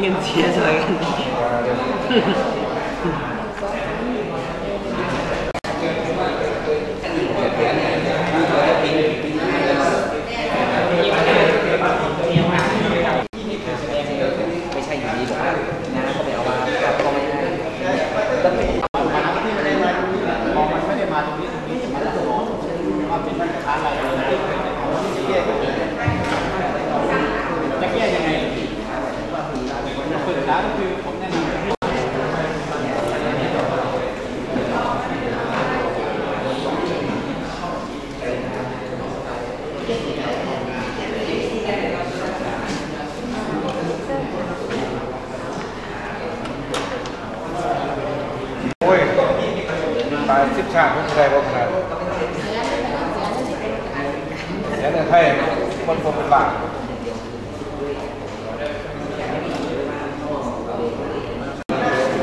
เงินเสียสวยกัน ไม่ใช่อยู่ดีบอกว่าน้าก็ไปเอามาก็ไม่ได้ต้องเป็น พอมันไม่ได้มาตรงนี้ตรงนี้จะมาตรงโน้นว่าเป็นมาตรฐานอะไรเลยจะแก้ยังไงจะปรึกษาก็คือผมแนะนำ โอ้ยตายสิบชาติไม่ได้ก็ขนาดเสียเงินไทยคนคนเป็นบาท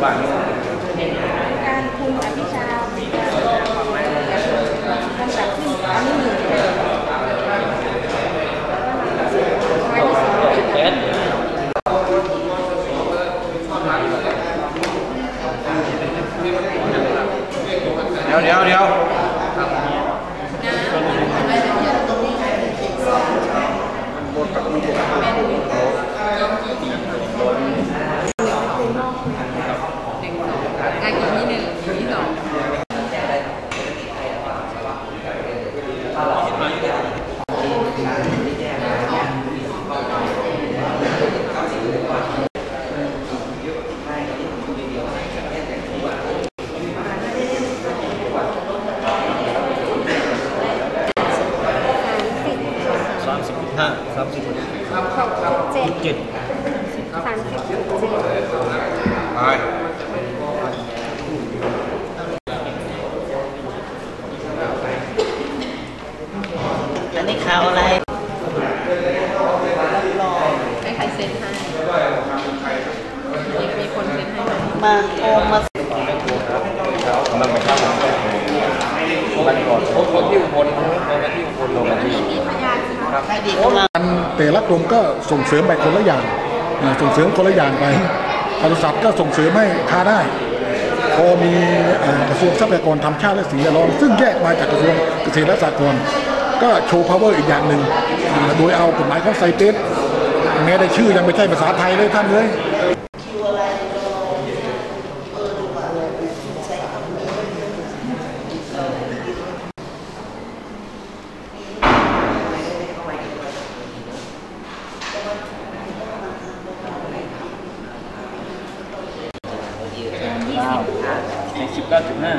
บาทการคุมอภิชาลำดับขึ้นอันนี้หนึ่ง เอ็ด เดี๋ยวเดี๋ยวเดี๋ยวงานกินที่หนึ่งที่สอง สามสิบ สามสิบ ห้าสามสิบหกสิบเจ็ดเจ็ดสามสิบเจ็ดตายอันนี้ข่าวอะไรให้ใครเซ็นให้มีคนเซ็นให้มาโอมามันไม่ใช่ผมวันก่อนผมคนที่อุบลผมมาที่อุบลลงมาที่ ให้ดีของเรา การ แต่ละกรมก็ส่งเสริมไปคนละอย่างส่งเสริมคนละอย่างไปปศุสัทก็ส่งเสริมให้ค้าได้ พอมีกระทรวงทรัพยากรธรรมชาติและสิ่งแวดล้อมซึ่งแยกมาจากกระทรวงเกษตรและสหกรณ์ก็โชว์ power อีกอย่างหนึ่งโดยเอากฎหมายของไซเตสแม้ได้ชื่อยังไม่ใช่ภาษาไทยเลยท่านเลย สิบเก้าจุดห้า